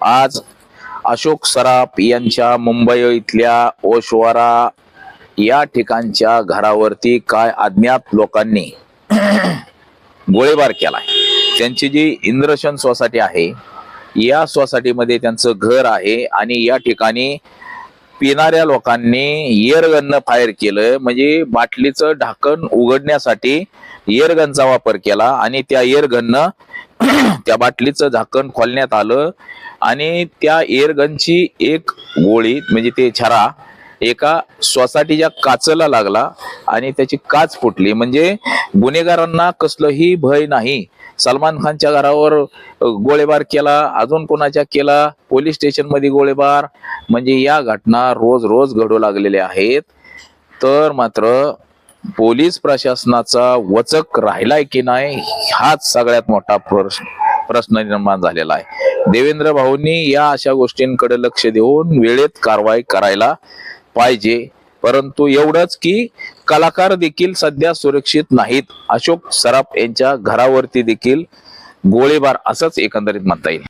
आज अशोक सराफ यांच्या मुंबई इथल्या ओशवारा या ठिकाणच्या घरावरती काय अज्ञात लोकांनी गोळीबार केलाय. त्यांची जी इंद्रशन सोसायटी आहे या सोसायटीमध्ये त्यांचं घर आहे आणि या ठिकाणी पिणाऱ्या लोकांनी एअरगननं फायर केलं म्हणजे बाटलीचं ढाकण उघडण्यासाठी एअरगनचा वापर केला आणि त्या एअरगननं त्या बाटलीचं झाकण खोलण्यात आलं आणि त्या एअरगनची एक गोळी म्हणजे ते छरा एका सोसायटीच्या काचला लागला आणि त्याची काच फुटली. म्हणजे गुन्हेगारांना कसलंही भय नाही. सलमान खानच्या घरावर गोळीबार केला अजून कोणाच्या केला पोलीस स्टेशनमध्ये गोळीबार. म्हणजे या घटना रोज रोज घडू लागलेल्या आहेत. तर मात्र पोलीस प्रशासनाचा वचक राहिलाय की नाही हाच सगळ्यात मोठा प्रश्न. प्रश्न निर्माण झालेला आहे. देवेंद्र भाऊंनी या अशा गोष्टींकडे लक्ष देऊन वेळेत कारवाई करायला पाहिजे. परंतु एवढंच की कलाकार देखील सध्या सुरक्षित नाहीत. अशोक सराफ यांच्या घरावरती देखील गोळीबार असंच एकंदरीत म्हणता येईल.